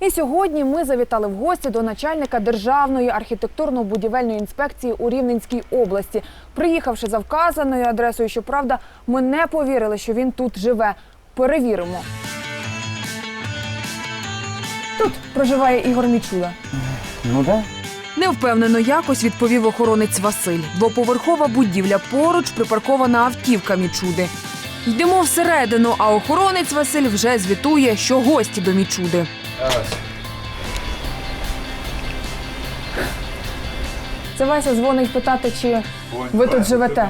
І сьогодні ми завітали в гості до начальника Державної архітектурно-будівельної інспекції у Рівненській області. Приїхавши за вказаною адресою, щоправда, ми не повірили, що він тут живе. Перевіримо. Тут проживає Ігор Мічула. Ну да. Невпевнено якось відповів охоронець Василь. Двоповерхова будівля поруч припаркована автівка Мічуди. Йдемо всередину, а охоронець Василь вже звітує, що гості до Мічуди. Це Вася дзвонить питати, чи ви тут живете.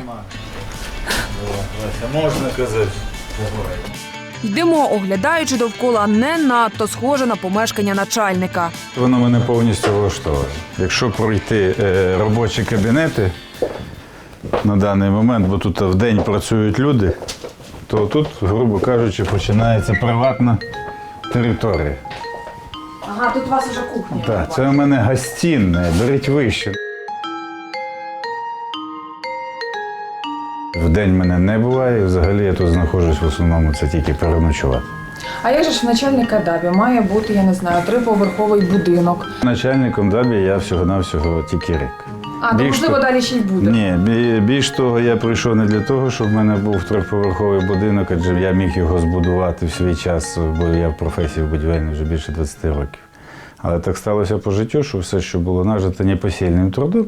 Вася, можна казати. Йдемо, оглядаючи довкола не надто схоже на помешкання начальника. Воно мене повністю влаштовує. Якщо пройти е, робочі кабінети на даний момент, бо тут в день працюють люди, то тут, грубо кажучи, починається приватна територія. Ага, тут у вас уже кухня. Так, це у мене гостінне, беріть вище. В день мене не буває, взагалі я тут знаходжусь в основному це тільки переночувати. А як же ж в начальника ДАБі має бути, я не знаю, триповерховий будинок. Начальником ДАБІ я всього-навсього тільки рік. А, то можливо то- далі ще й буде. Ні, більш того, я прийшов не для того, щоб в мене був трьохповерховий будинок, адже я міг його збудувати в свій час, бо я в професії будівельній вже більше 20 років. Але так сталося по життю, що все, що було нажито непосильним трудом,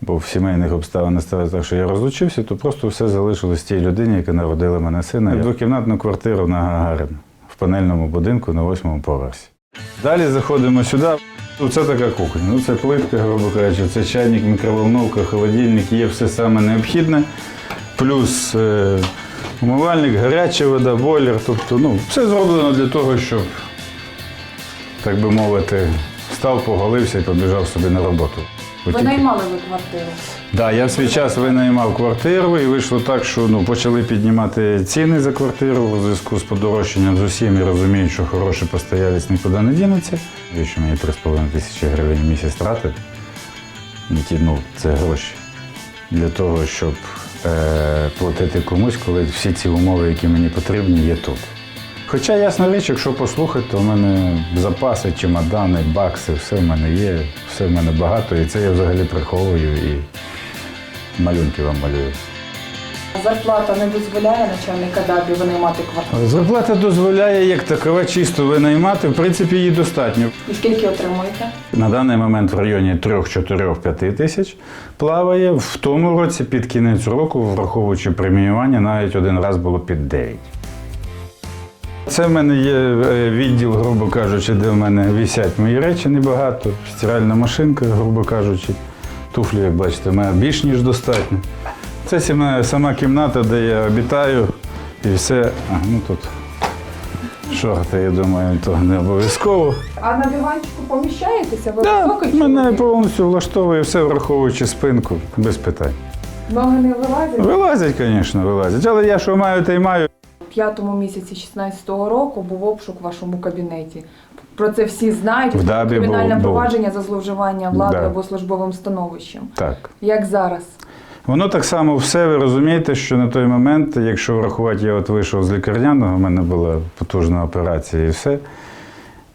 бо в сімейних обставинах сталося так, що я розлучився, то просто все залишилось тій людині, яка народила мене сина. Двокімнатну квартиру на Гагарин в панельному будинку на восьмому поверсі. Далі заходимо сюди. Ну, Це така кухня. Ну, це плитка, грубо кажучи, це чайник, мікроволновка, холодильник, є все саме необхідне. Плюс е, умивальник, гаряча вода, бойлер. Тобто, ну, все зроблено для того, щоб, так би мовити, став, поголився і побіжав собі на роботу. Ви наймали ви квартиру? Да, я в свій час винаймав квартиру і вийшло так, що ну, почали піднімати ціни за квартиру у зв'язку з подорожчанням з усім і розуміють, що хороший постоялець нікуди не дінеться. І що мені 3,5 тисячі гривень в місяць тратити, які ну, це гроші для того, щоб е, платити комусь, коли всі ці умови, які мені потрібні, є тут. Хоча, ясна річ, якщо послухати, то в мене запаси, чемодани, бакси, все в мене є, все в мене багато, і це я взагалі приховую і малюнки вам малюю. Зарплата не дозволяє начальника ДАБі винаймати квартиру. Зарплата дозволяє як такова чисто винаймати, в принципі, її достатньо. І скільки отримуєте? На даний момент в районі 3-4-5 тисяч плаває. В тому році під кінець року, враховуючи преміювання, навіть один раз було під 9. Це в мене є е, відділ, грубо кажучи, де в мене висять мої речі небагато, стиральна машинка, грубо кажучи. Туфлі, як бачите, в мене більш ніж достатньо. Це сама, кімната, де я обітаю, і все. А, ну тут шорти, я думаю, то не обов'язково. А на диванчику поміщаєтеся? Ви Да, високий мене повністю влаштовує все, враховуючи спинку, без питань. Ноги не вилазять? Вилазять, звісно, вилазять. Але я що маю, те й маю. П'ятому місяці 16-го року був обшук в вашому кабінеті. Про це всі знають. В ДАБі Кримінальне був- був. провадження за зловживання владою Да. або службовим становищем. Так. Як зараз? Воно так само все, ви розумієте, що на той момент, якщо врахувати, я от вийшов з лікарняного, у мене була потужна операція і все.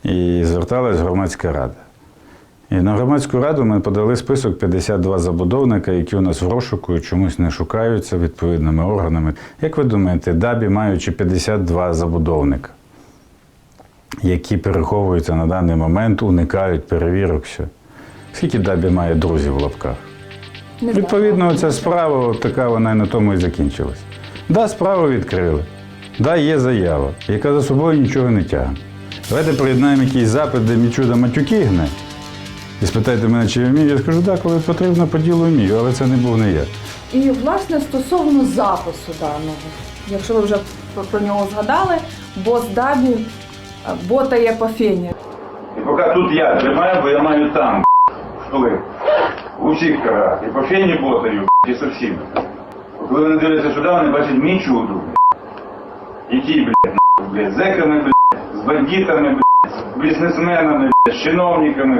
І зверталась громадська рада. І на громадську раду ми подали список 52 забудовника, які у нас в розшуку і чомусь не шукаються відповідними органами. Як ви думаєте, ДАБі, маючи 52 забудовника, які переховуються на даний момент, уникають перевірок, все. Скільки ДАБі має друзів в лапках? Відповідно, ця справа така вона і на тому і закінчилась. Да, справу відкрили. Да, є заява, яка за собою нічого не тягне. Давайте приєднаємо якийсь запит, де Мічуда матюки гне. І спитайте мене, чи я вмію. Я скажу, так, коли потрібно, по ділу вмію, але це не був не я. І власне стосовно запису даного, якщо ви вже про- нього згадали, бос Дабі е, ботає по фені. І поки тут я тримаю, бо я маю там вплив. У всіх карах. І по фені ботаю, і со всім. Коли вони дивляться сюди, вони бачать мій чуду. Які, блядь, блядь, з зеками, блядь, з бандитами, блядь, з бізнесменами, з чиновниками,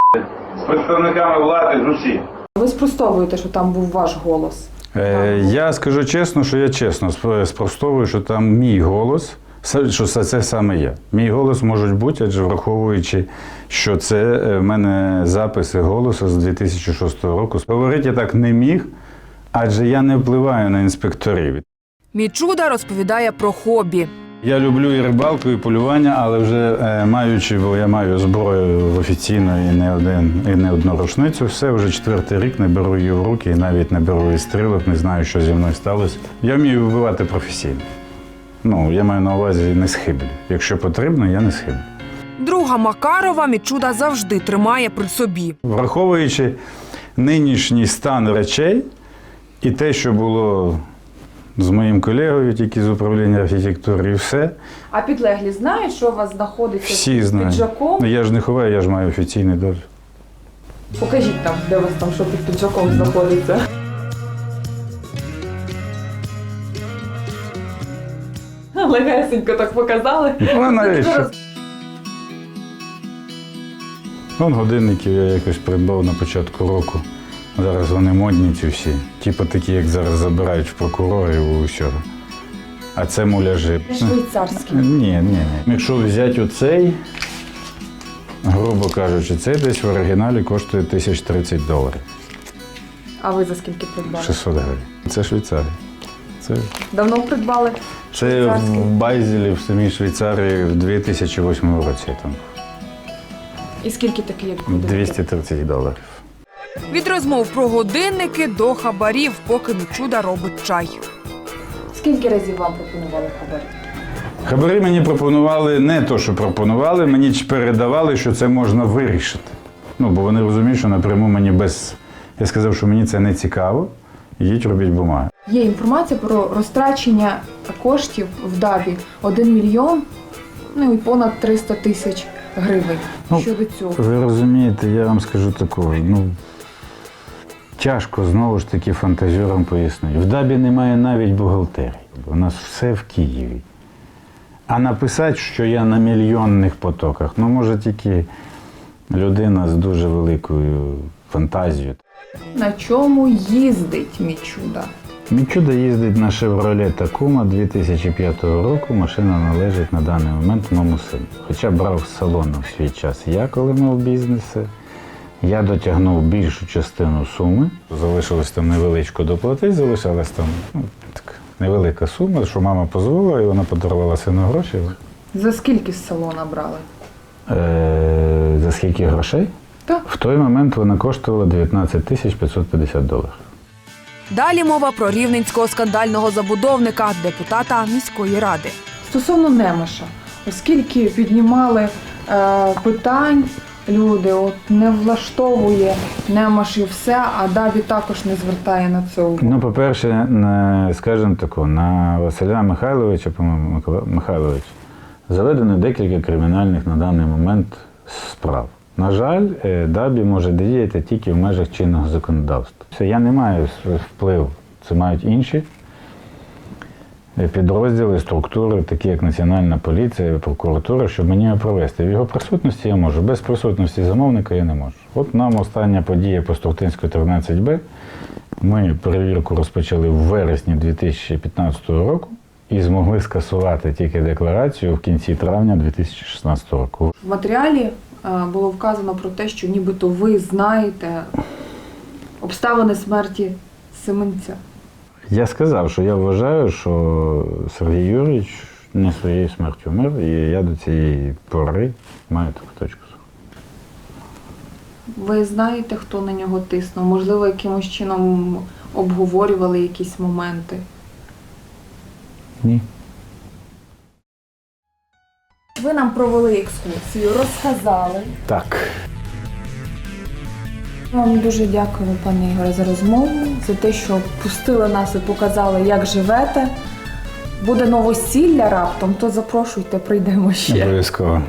з представниками влади, з усіх. Ви спростовуєте, що там був ваш голос. Е, я скажу чесно, що я чесно спростовую, що там мій голос що це, це саме я. Мій голос можуть бути, адже враховуючи, що це е, в мене записи голосу з 2006 року. Говорити я так не міг, адже я не впливаю на інспекторів. Мічуда розповідає про хобі. Я люблю і рибалку, і полювання, але вже е, маючи, бо я маю зброю офіційно і не один, і не одну рушницю, все вже четвертий рік не беру її в руки і навіть не беру із стрілок, не знаю, що зі мною сталося. Я вмію вбивати професійно. Ну, я маю на увазі не схиблю. Якщо потрібно, я не схиблю. Друга Макарова Мічуда завжди тримає при собі. Враховуючи нинішній стан речей і те, що було з моїм колегою, тільки з управління архітектури, і все, А підлеглі знають, що у вас знаходиться всі під знають. піджаком? Ну, Я ж не ховаю, я ж маю офіційний дозвіл. Покажіть там, де у вас там що під піджаком знаходиться. Легесенько так показали. Ну, навіщо? Вон годинників я якось придбав на початку року. Зараз вони модні ці всі. Типу такі, як зараз забирають в прокурорів у усього. А це муляжі. Швейцарський. Ні, ні, ні. Якщо взяти оцей, грубо кажучи, цей десь в оригіналі коштує 1030 доларів. А ви за скільки придбали? 600 гривень. Це Швейцарія. Це, Давно придбали? це в Байзелі, в самій Швейцарії в 2008 році. Там І скільки такий, як буде? 230 доларів. Від розмов про годинники до хабарів, поки Мічуда робить чай. Скільки разів вам пропонували хабарі? Хабарі мені пропонували не то, що пропонували, мені передавали, що це можна вирішити. Ну, бо вони розуміють, що напряму мені без. Я сказав, що мені це не цікаво. Йдіть робіть бумаги. Є інформація про розтрачення коштів в ДАБі 1 мільйон, ну і понад 300 тисяч гривень. Ну, Щодо цього. Ви розумієте, я вам скажу такого. Ну, тяжко знову ж таки фантазерам пояснити. В Дабі немає навіть бухгалтерії. У нас все в Києві. А написати, що я на мільйонних потоках, ну може тільки людина з дуже великою фантазією. На чому їздить Мічуда? Мічуда їздить на Chevrolet Tacoma 2005 року. Машина належить на даний момент моєму сину. Хоча брав з салону в свій час я, коли мав бізнеси. Я дотягнув більшу частину суми. Залишилось там невеличко доплатити, залишилась там ну, так, невелика сума, що мама дозволила, і вона подарувала сину гроші. За скільки з салона брали? Е, за скільки грошей? Так. В той момент вона коштувала 19 тисяч 550 доларів. Далі мова про рівненського скандального забудовника, депутата міської ради. Стосовно Немеша, оскільки піднімали е, питань, люди от не влаштовує Немеш і все, а Дабі також не звертає на це увагу. Ну, по-перше, скажімо тако, на Василя Михайловича, по-моєму, Михайлович, заведено декілька кримінальних на даний момент справ. На жаль, е, ДАБІ може діяти тільки в межах чинного законодавства. Я не маю впливу. Це мають інші підрозділи, структури, такі як Національна поліція, прокуратура, щоб мені провести. В його присутності я можу, без присутності замовника я не можу. От нам остання подія по Структинську 13Б. Ми перевірку розпочали в вересні 2015 року і змогли скасувати тільки декларацію в кінці травня 2016 року. В матеріалі е, було вказано про те, що нібито ви знаєте обставини смерті Семенця. Я сказав, що я вважаю, що Сергій Юрійович не своєю смертю вмер, і я до цієї пори маю таку точку. зору. Ви знаєте, хто на нього тиснув? Можливо, якимось чином обговорювали якісь моменти. Ні. Ви нам провели екскурсію, розказали. Так. Вам дуже дякую, пане Ігоре, за розмову, за те, що пустили нас і показали, як живете. Буде новосілля раптом, то запрошуйте, прийдемо ще. Обов'язково.